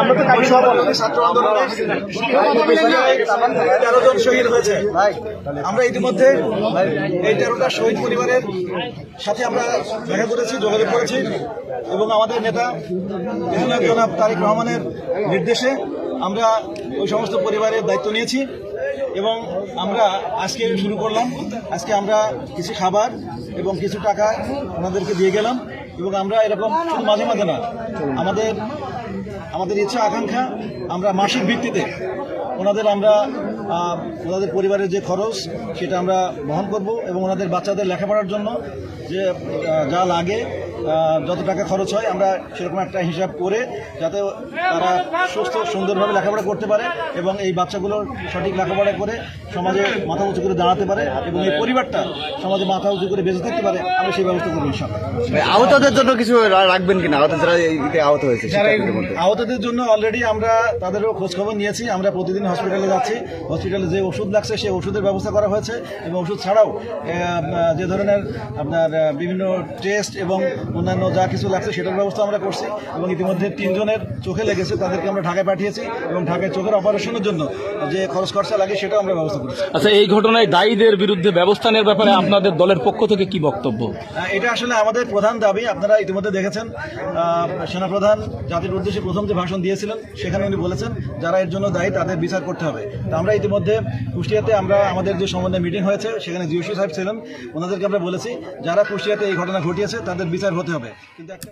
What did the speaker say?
আন্দোলনে তেরো জন শহীদ আমরা ইতিমধ্যে এই তেরোটা শহীদ পরিবারের সাথে আমরা দেখা করেছি, যোগাযোগ করেছি এবং আমাদের নেতা জনাব তারেক রহমানের নির্দেশে আমরা ওই সমস্ত পরিবারের দায়িত্ব নিয়েছি এবং আমরা আজকে শুরু করলাম। আজকে আমরা কিছু খাবার এবং কিছু টাকা ওনাদেরকে দিয়ে গেলাম এবং আমরা এরকম শুধু মাঝে মাঝে না, আমাদের আমাদের ইচ্ছা, আকাঙ্ক্ষা, আমরা মাসিক ভিত্তিতে ওনাদের আমরা ওনাদের পরিবারের যে খরচ, সেটা আমরা বহন করব এবং ওনাদের বাচ্চাদের লেখাপড়ার জন্য যে যা লাগে যত টাকা খরচ হয় আমরা সেরকম একটা হিসাব করে যাতে তারা সুস্থ সুন্দরভাবে লেখাপড়া করতে পারে এবং এই বাচ্চাগুলোর সঠিক লেখাপড়া করে সমাজে মাথা উঁচু করে দাঁড়াতে পারে এবং এই পরিবারটা সমাজে মাথা উঁচু করে বেঁচে থাকতে পারে আমরা সেই ব্যবস্থা করব ইনশাল্লাহ আহতদের জন্য কিছু রাখবেন কিনা? আহত যারা এতে আহত হয়েছে আহতদের জন্য অলরেডি আমরা তাদেরও খোঁজখবর নিয়েছি আমরা প্রতিদিন হসপিটালে যাচ্ছি। হসপিটালে যে ওষুধ লাগছে সেই ওষুধের ব্যবস্থা করা হয়েছে এবং ওষুধ ছাড়াও যে ধরনের আপনার বিভিন্ন টেস্ট এবং অন্যান্য যা কিছু লাগছে সেটার ব্যবস্থা আমরা করছি এবং ইতিমধ্যে তিনজনের চোখে লেগেছে তাদেরকে আমরা ঢাকায় পাঠিয়েছি এবং ঢাকায় চোখের অপারেশনের জন্য যে খরচ খরচা লাগে সেটাও আমরা ব্যবস্থা করেছি। আচ্ছা এই ঘটনায় দায়ীদের বিরুদ্ধে ব্যবস্থা নেওয়ার ব্যাপারে আপনাদের দলের পক্ষ থেকে কি বক্তব্য? এটা আসলে আমাদের প্রধান দাবি আপনারা ইতিমধ্যে দেখেছেন সেনাপ্রধান জাতির উদ্দেশ্যে প্রথম যে ভাষণ দিয়েছিলেন সেখানে উনি বলেছেন যারা এর জন্য দায়ী তাদের বিচার করতে হবে। তো আমরা ইতিমধ্যে কুষ্টিয়াতে আমরা আমাদের যে সমন্বয় মিটিং হয়েছে সেখানে জিওসি সাহেব ছিলেন ওনাদেরকে আমরা বলেছি যারা কুষ্টিয়াতে এই ঘটনা ঘটিয়েছে তাদের বিচার হতে হবে। কিন্তু একটা